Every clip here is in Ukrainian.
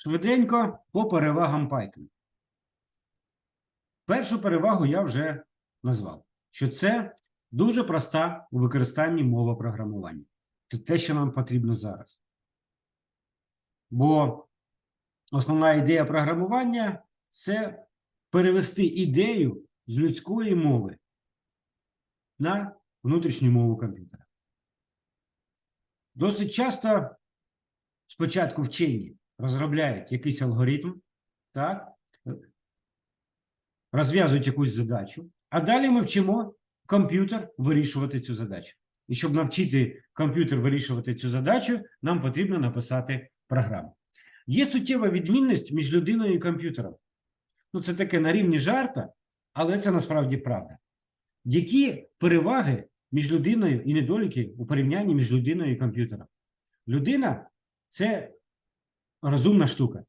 Швиденько по перевагам Python. Першу перевагу я вже назвав, що це дуже проста у використанні мова програмування. Це те, що нам потрібно зараз. Бо основна ідея програмування це перевести ідею з людської мови на внутрішню мову комп'ютера. Досить часто спочатку вчені розробляють якийсь алгоритм, так, розв'язують якусь задачу, а далі ми вчимо комп'ютер вирішувати цю задачу. І щоб навчити комп'ютер вирішувати цю задачу, нам потрібно написати програму. Є суттєва відмінність між людиною і комп'ютером. Ну, це таке на рівні жарта, але це насправді правда. Які переваги між людиною і недоліки у порівнянні між людиною і комп'ютером? Людина це розумна штука.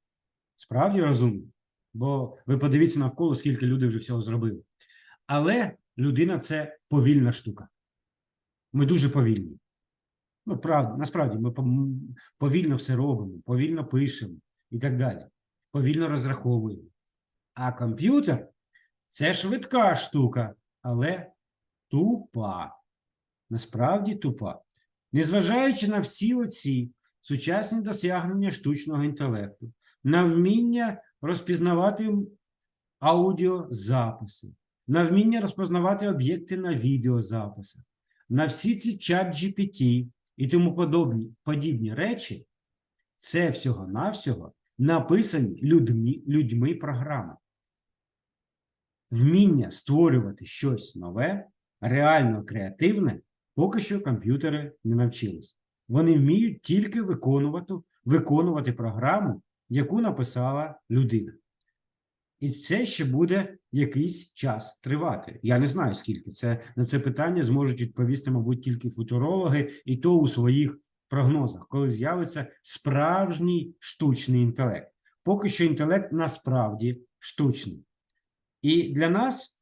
Справді розумна. Бо ви подивіться навколо, скільки люди вже всього зробили. Але людина це повільна штука. Ми дуже повільні. Ну, правда, насправді, ми повільно все робимо, повільно пишемо і так далі. Повільно розраховуємо. А комп'ютер це швидка штука, але тупа. Насправді тупа. Незважаючи на всі оці сучасні досягнення штучного інтелекту, на вміння розпізнавати аудіозаписи, на вміння розпознавати об'єкти на відеозаписах, на всі ці чат GPT і тому подобні, подібні речі, це всього-навсього написані людьми, людьми програми. Вміння створювати щось нове, реально креативне, поки що комп'ютери не навчились. Вони вміють тільки виконувати, виконувати програму, яку написала людина. І це ще буде якийсь час тривати. Я не знаю, скільки це на це питання зможуть відповісти, мабуть, тільки футурологи, і то у своїх прогнозах, коли з'явиться справжній штучний інтелект. Поки що інтелект насправді штучний. І для нас,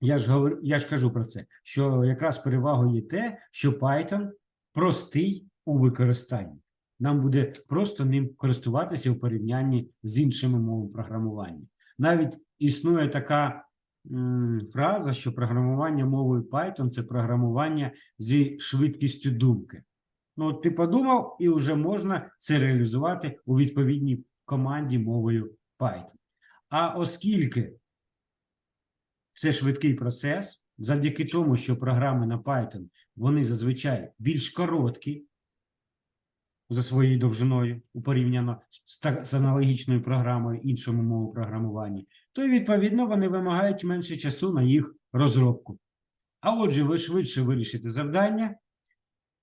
я ж говорю, я ж кажу про це, що якраз перевагою є те, що Python простий у використанні. Нам буде просто ним користуватися у порівнянні з іншими мовами програмування. Навіть існує така м, фраза, що програмування мовою Python це програмування зі швидкістю думки. Ну, от ти подумав, і вже можна це реалізувати у відповідній команді мовою Python. А оскільки це швидкий процес, завдяки тому, що програми на Python вони зазвичай більш короткі за своєю довжиною у порівняно з, аналогічною програмою іншому мову програмування, то відповідно вони вимагають менше часу на їх розробку. А отже, ви швидше вирішите завдання,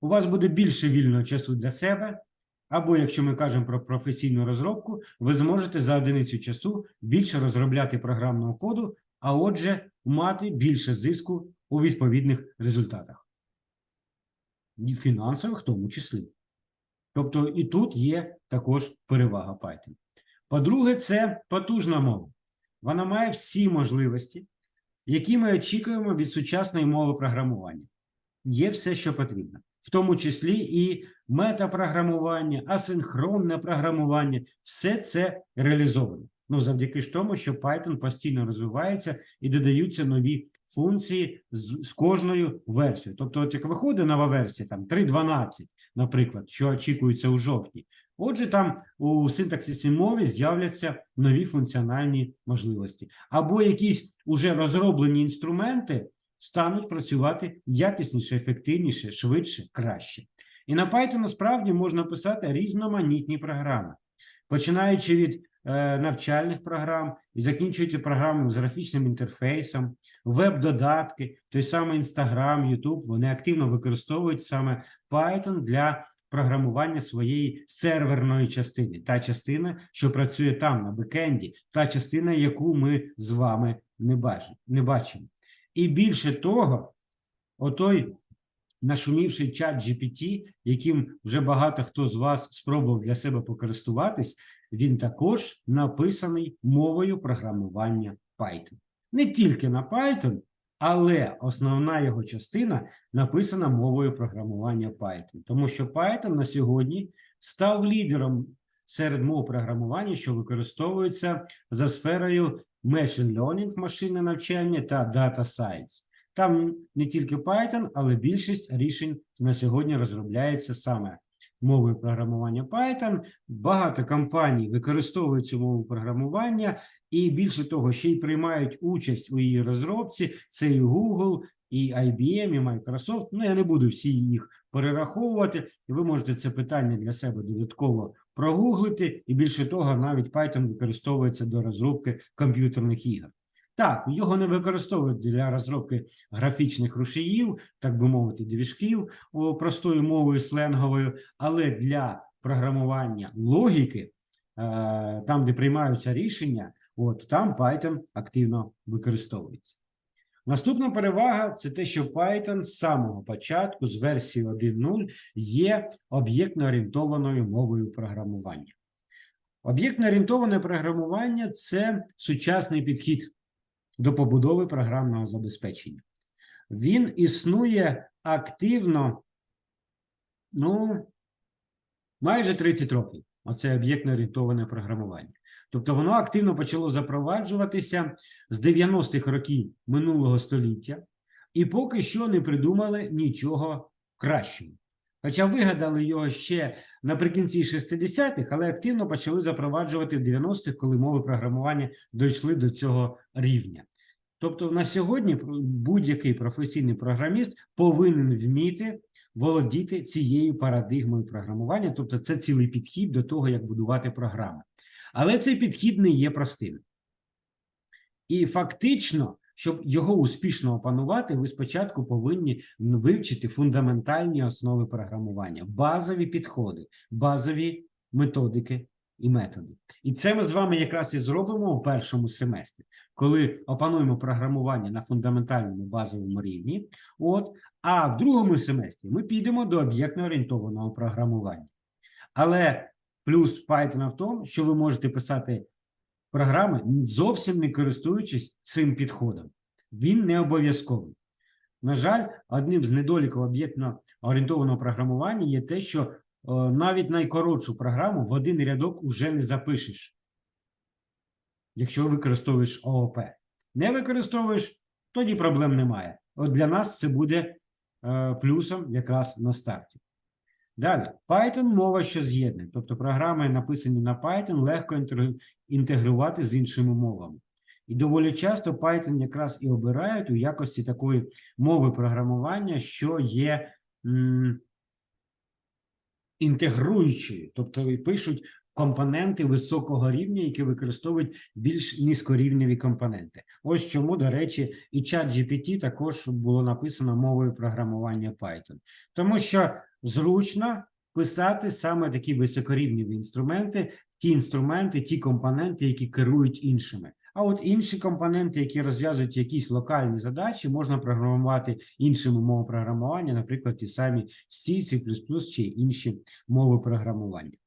у вас буде більше вільного часу для себе, або якщо ми кажемо про професійну розробку, ви зможете за одиницю часу більше розробляти програмного коду, а отже, мати більше зиску у відповідних результатах. Фінансових в тому числі. Тобто і тут є також перевага Python. По-друге, це потужна мова. Вона має всі можливості, які ми очікуємо від сучасної мови програмування. Є все, що потрібно, в тому числі і метапрограмування, асинхронне програмування, все це реалізовано. Ну, завдяки ж тому, що Python постійно розвивається і додаються нові функції з, з кожною версією. Тобто, от як виходить нова версія, там 3.12, наприклад, що очікується у жовтні. Отже, там у синтаксисі мови з'являться нові функціональні можливості, або якісь уже розроблені інструменти стануть працювати якісніше, ефективніше, швидше, краще. І на Python насправді можна писати різноманітні програми, починаючи від навчальних програм і закінчуючи програмами з графічним інтерфейсом, веб-додатки, той самий Instagram, YouTube, вони активно використовують саме Python для програмування своєї серверної частини, та частина, що працює там на бекенді, та частина, яку ми з вами. Не бачимо. І більше того, отой нашумівший чат GPT, яким вже багато хто з вас спробував для себе покористуватись, він також написаний мовою програмування Python. Не тільки на Python, але основна його частина написана мовою програмування Python. Тому що Python на сьогодні став лідером серед мов програмування, що використовуються за сферою machine learning, машинне навчання та data science. Там не тільки Python, але більшість рішень на сьогодні розробляється саме мовою програмування Python. Багато компаній використовують цю мову програмування, і більше того, ще й приймають участь у її розробці. Це і Google, і IBM, і Microsoft. Ну, я не буду всі їх перераховувати. Ви можете це питання для себе додатково прогуглити, і більше того, навіть Python використовується до розробки комп'ютерних ігор. Так, його не використовують для розробки графічних рушіїв, так би мовити, двіжків простою мовою сленговою, але для програмування логіки, е, там, де приймаються рішення, от там Python активно використовується. Наступна перевага це те, що Python з самого початку, з версії 1.0, є об'єктно орієнтованою мовою програмування. Об'єктно орієнтоване програмування це сучасний підхід до побудови програмного забезпечення. Він існує активно, ну, майже 30 років. Оце об'єктно орієнтоване програмування. Тобто воно активно почало запроваджуватися з 90-х років минулого століття, і поки що не придумали нічого кращого. Хоча вигадали його ще наприкінці 60-х, але активно почали запроваджувати в 90-х, коли мови програмування дійшли до цього рівня. Тобто на сьогодні будь-який професійний програміст повинен вміти володіти цією парадигмою програмування, тобто це цілий підхід до того, як будувати програми. Але цей підхід не є простим. І фактично, щоб його успішно опанувати, ви спочатку повинні вивчити фундаментальні основи програмування, базові підходи, базові методики і методи. І це ми з вами якраз і зробимо у першому семестрі, коли опануємо програмування на фундаментальному базовому рівні. От, а в другому семестрі ми підемо до об'єктно орієнтованого програмування. Але плюс Python в тому, що ви можете писати програми, зовсім не користуючись цим підходом. Він не обов'язковий. На жаль, одним з недоліків об'єктно орієнтованого програмування є те, що е, навіть найкоротшу програму в один рядок уже не запишеш, якщо використовуєш ООП. Не використовуєш, тоді проблем немає. От для нас це буде е, плюсом якраз на старті. Далі, Python мова, що з'єднує. Тобто програми, написані на Python, легко інтегрувати з іншими мовами. І доволі часто Python якраз і обирають у якості такої мови програмування, що є м, інтегруючою, тобто пишуть компоненти високого рівня, які використовують більш низькорівневі компоненти. Ось чому, до речі, і чат GPT також було написано мовою програмування Python. Тому що зручно писати саме такі високорівневі інструменти, ті інструменти, ті компоненти, які керують іншими. А от інші компоненти, які розв'язують якісь локальні задачі, можна програмувати іншими мовами програмування, наприклад, ті самі C, C++ чи інші мови програмування.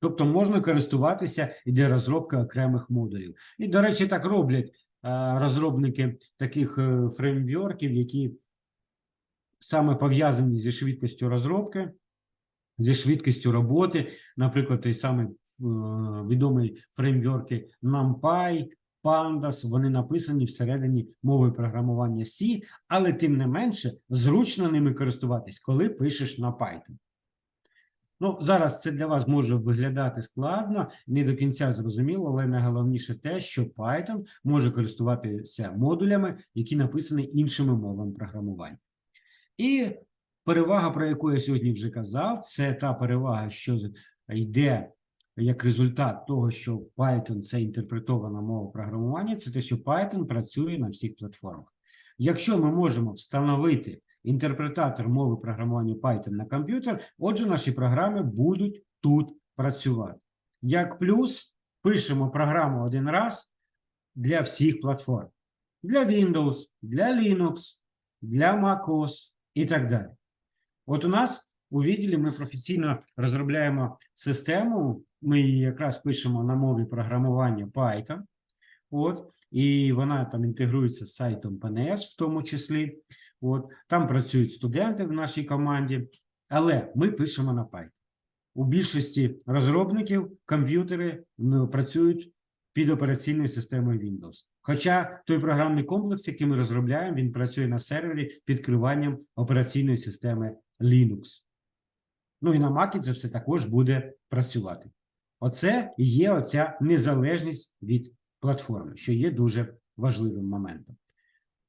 Тобто можна користуватися іде розробка окремих модулів. І, до речі, так роблять а, розробники таких е, фреймворків, які саме пов'язані зі швидкістю розробки, зі швидкістю роботи, наприклад, той самий е, відомий фреймворки NumPy, Pandas, вони написані всередині мови програмування C, але тим не менше зручно ними користуватись, коли пишеш на Python. Ну, зараз це для вас може виглядати складно, не до кінця зрозуміло, але найголовніше те, що Python може користуватися модулями, які написані іншими мовами програмування. І перевага, про яку я сьогодні вже казав, це та перевага, що йде як результат того, що Python це інтерпретована мова програмування, це те, що Python працює на всіх платформах. Якщо ми можемо встановити інтерпретатор мови програмування Python на комп'ютер, отже, наші програми будуть тут працювати. Як плюс, пишемо програму один раз для всіх платформ: для Windows, для Linux, для MacOS і так далі. От у нас у відділі ми професійно розробляємо систему. Ми її якраз пишемо на мові програмування Python. От, і вона там інтегрується з сайтом PNS в тому числі. От, там працюють студенти в нашій команді, але ми пишемо на Python. у більшості розробників комп'ютери ну, працюють під операційною системою Windows. Хоча той програмний комплекс, який ми розробляємо, він працює на сервері під керуванням операційної системи Linux. Ну і на Mac це все також буде працювати. Оце і є оця незалежність від платформи, що є дуже важливим моментом.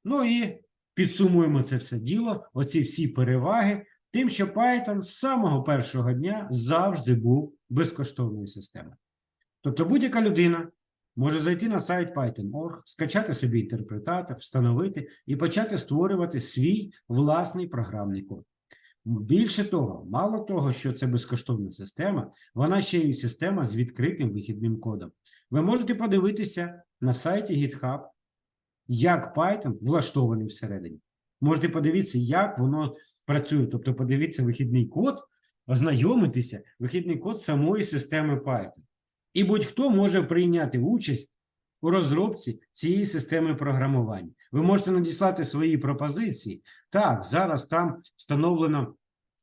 Ну і підсумуємо це все діло, оці всі переваги, тим, що Python з самого першого дня завжди був безкоштовною системою. Тобто будь-яка людина може зайти на сайт Python.org, скачати собі інтерпретатор, встановити і почати створювати свій власний програмний код. Більше того, мало того, що це безкоштовна система, вона ще й система з відкритим вихідним кодом. Ви можете подивитися на сайті GitHub, як Python влаштований всередині. Можете подивитися, як воно працює. Тобто, подивіться вихідний код, ознайомитися, вихідний код самої системи Python. І будь-хто може прийняти участь у розробці цієї системи програмування. Ви можете надіслати свої пропозиції. Так, зараз там встановлено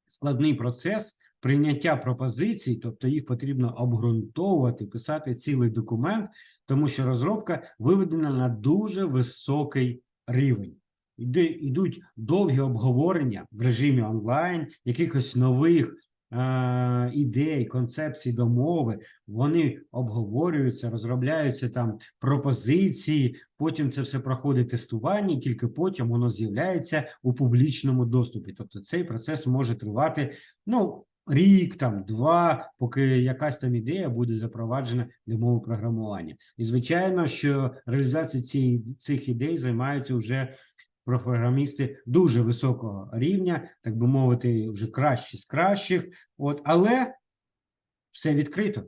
складний процес прийняття пропозицій, тобто їх потрібно обґрунтовувати, писати цілий документ, тому що розробка виведена на дуже високий рівень. Іде, йдуть довгі обговорення в режимі онлайн, якихось нових е, ідей, концепцій до мови. Вони обговорюються, розробляються там пропозиції. Потім це все проходить тестування, і тільки потім воно з'являється у публічному доступі. Тобто цей процес може тривати ну рік, там два, поки якась там ідея буде запроваджена для мови програмування. І звичайно, що реалізація цієї цих ідей займаються вже програмісти дуже високого рівня, так би мовити, вже кращі з кращих. От, але все відкрито.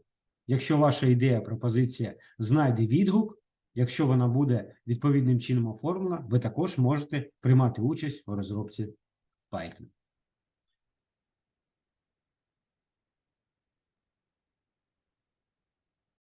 Якщо ваша ідея, пропозиція знайде відгук, якщо вона буде відповідним чином оформлена, ви також можете приймати участь у розробці Python.